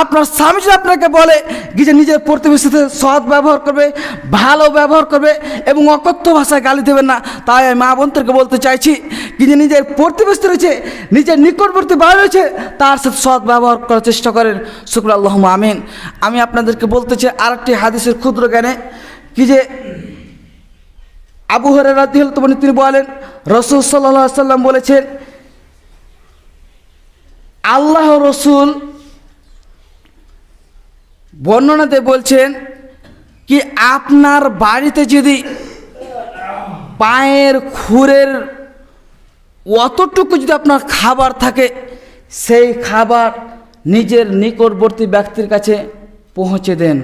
আপনার স্বামী যদি আপনাকে বলে কি যে নিজের প্রতিবেশীর সাথে সৎ ব্যবহার করবে, ভালো ব্যবহার করবে এবং অকথ্য ভাষায় গালি দেবেন না, তাই আমি মা বোনদেরকে বলতে চাইছি কি যে নিজের প্রতিবেশী রয়েছে, নিজের নিকটবর্তী বাড়ি রয়েছে, তার সাথে সৎ ব্যবহার করার চেষ্টা করেন। শুক্র আল্লাহ আমিন। আমি আপনাদেরকে বলতে চাই আরেকটি হাদিসের ক্ষুদ্র জ্ঞানে, কি যে আবু হরে রাদিয়াল তিনি বলেন, রসুল সাল্লাহ সাল্লাম বলেছেন, আল্লাহ রসুল বর্ণনাতে বলছেন কি আপনার বাড়িতে যদি পায়ের খুরের অতটুকু যদি আপনার খাবার থাকে, সেই খাবার নিজের নিকটবর্তী ব্যক্তির কাছে পৌঁছে দেন।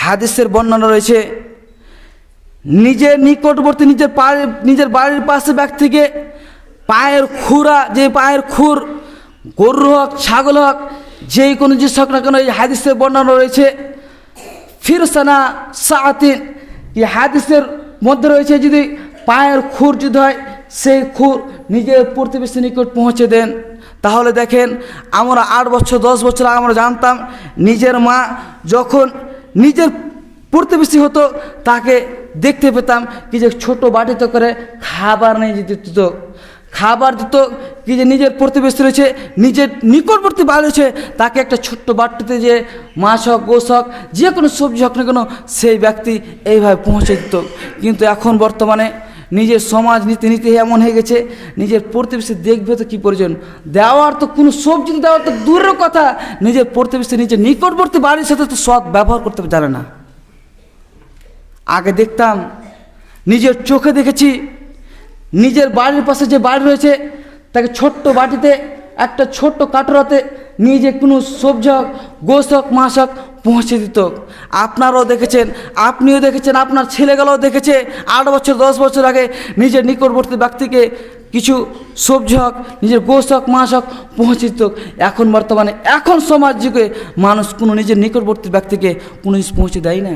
হাদিসের বর্ণনা রয়েছে, নিজের নিকটবর্তী নিজের পায়ের নিজের বাড়ির পাশে ব্যক্তিকে পায়ের খুরা, যে পায়ের খুর, গরু হোক, ছাগল হোক যেই কোনো জিনিস হোক না কেন, এই হাদিসের বর্ণনা রয়েছে, ফিরসানা সাতিন এই হাদিসের মধ্যে রয়েছে যদি পায়ের খুর যদি হয়, সেই খুর নিজের প্রতিবেশী নিকট পৌঁছে দেন। তাহলে দেখেন, আমরা আট বছর, দশ বছর আমরা জানতাম, নিজের মা যখন নিজের প্রতিবেশী হতো, তাকে দেখতে পেতাম, কি যে ছোট বাটিতে করে খাবার নিয়ে যেতে দিত খাবার দিত, কি যে নিজের প্রতিবেশী রয়েছে, নিজের নিকটবর্তী বাড়ি রয়েছে, তাকে একটা ছোট্ট বাটিতে যে মাছ হোক গোস হোক, যে কোনো সবজি হোক না কেন, সেই ব্যক্তি এইভাবে পৌঁছে দিত। কিন্তু এখন বর্তমানে নিজের সমাজ নীতি নীতি এমন হয়ে গেছে, নিজের প্রতিবেশী দেখবে তো কী প্রয়োজন? দেওয়ার তো কোনো সবজি দেওয়ার তো দূরের কথা, নিজের প্রতিবেশী নিজের নিকটবর্তী বাড়ির সাথে তো সৎ ব্যবহার করতে জানে না। আগে দেখতাম, নিজের চোখে দেখেছি নিজের বাড়ির পাশে যে বাড়ি রয়েছে, তাকে ছোট্ট বাটিতে, একটা ছোট্ট কাটোরাতে যে কোনো সবজি হোক গোস হোক, মাছ হোক, পৌঁছে দিত। আপনারাও দেখেছেন, আপনিও দেখেছেন, আপনার ছেলেগুলোও দেখেছে, আট বছর, দশ বছর আগে নিজের নিকটবর্তী ব্যক্তিকে কিছু সবজি হোক, নিজের গোস হোক, মাছ হোক, পৌঁছে দিত। এখন বর্তমানে, এখন সমাজ যুগে মানুষ কোনো নিজের নিকটবর্তী ব্যক্তিকে কোনো জিনিস পৌঁছে দেয় না।